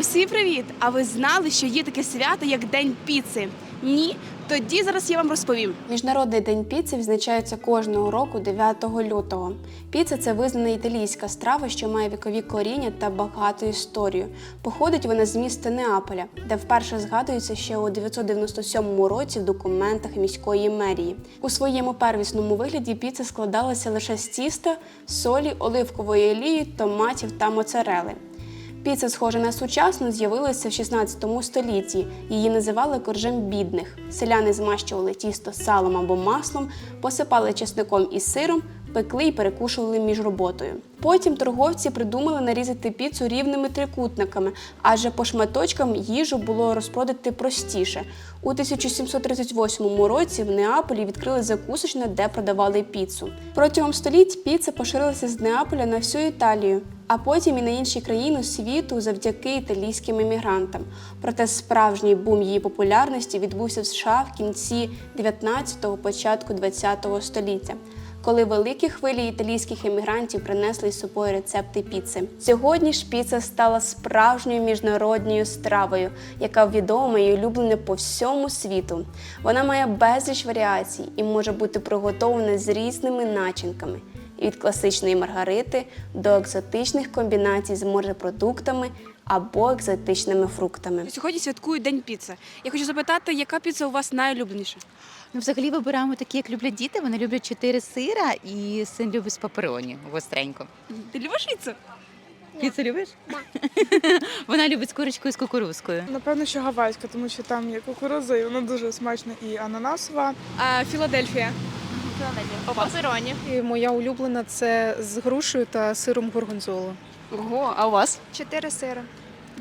Усі привіт! А ви знали, що є таке свято, як День піци? Ні? Тоді зараз я вам розповім. Міжнародний день піци відзначається кожного року 9 лютого. Піца це визнана італійська страва, що має вікові коріння та багату історію. Походить вона з міста Неаполя, де вперше згадується ще у 997 році в документах міської мерії. У своєму первісному вигляді піца складалася лише з тіста, солі, оливкової олії, томатів та моцарели. Піца, схожа на сучасну, з'явилася в 16 столітті. Її називали коржем бідних. Селяни змащували тісто салом або маслом, посипали чесником і сиром, пекли і перекушували між роботою. Потім торговці придумали нарізати піцу рівними трикутниками, адже по шматочкам їжу було розпродати простіше. У 1738 році в Неаполі відкрили закусочне, де продавали піцу. Протягом століть піца поширилася з Неаполя на всю Італію, а потім і на інші країни світу завдяки італійським емігрантам. Проте справжній бум її популярності відбувся в США в кінці 19-го, початку 20-го століття. Коли великі хвилі італійських емігрантів принесли із собою рецепти піци. Сьогодні ж піца стала справжньою міжнародною стравою, яка відома і улюблена по всьому світу. Вона має безліч варіацій і може бути приготована з різними начинками від класичної маргарити до екзотичних комбінацій з морепродуктами або екзотичними фруктами. Сьогодні святкують День піци. Я хочу запитати, яка піца у вас найулюбленіша? Ну, взагалі вибираємо такі, як люблять діти. Вони люблять чотири сира і син любить з папероні гостренько. Ти любиш піцу? Піцу любиш? Вона любить з курочкою з кукурузкою. Напевно, що гавайська, тому що там є кукурудза, і вона дуже смачна і ананасова. А, Філадельфія. Папероні. І моя улюблена це з грушею та сиром горгонзоло. Ого, а у вас? Чотири сири.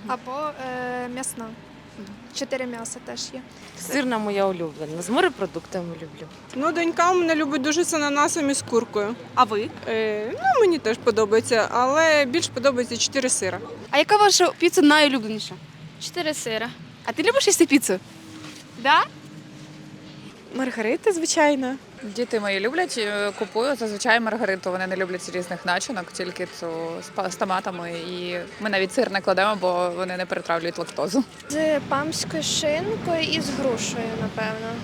Або е, м'ясна. Чотири м'яса теж є. Сирна моя улюблена. З морепродуктами люблю. Ну, донька у мене любить дуже з ананасом і з куркою. А ви? Е, ну, мені теж подобається, але більш подобається чотири сира. А яка ваша піца найулюбленіша? Чотири сира. А ти любиш їсти піцу? Да? Маргарита, звичайно. Діти мої люблять, е, купую зазвичай маргариту. Вони не люблять різних начинок, тільки цю з томатами. І ми навіть сир не кладемо, бо вони не перетравлюють лактозу. З памською шинкою і з грушею, напевно.